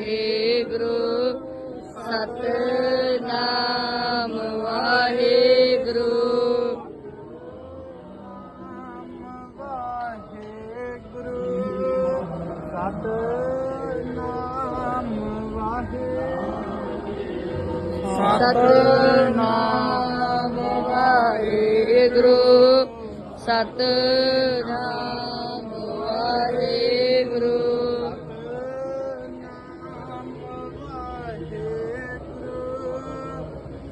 Sri Guru Satnam Waheguru Satnam Waheguru Satnam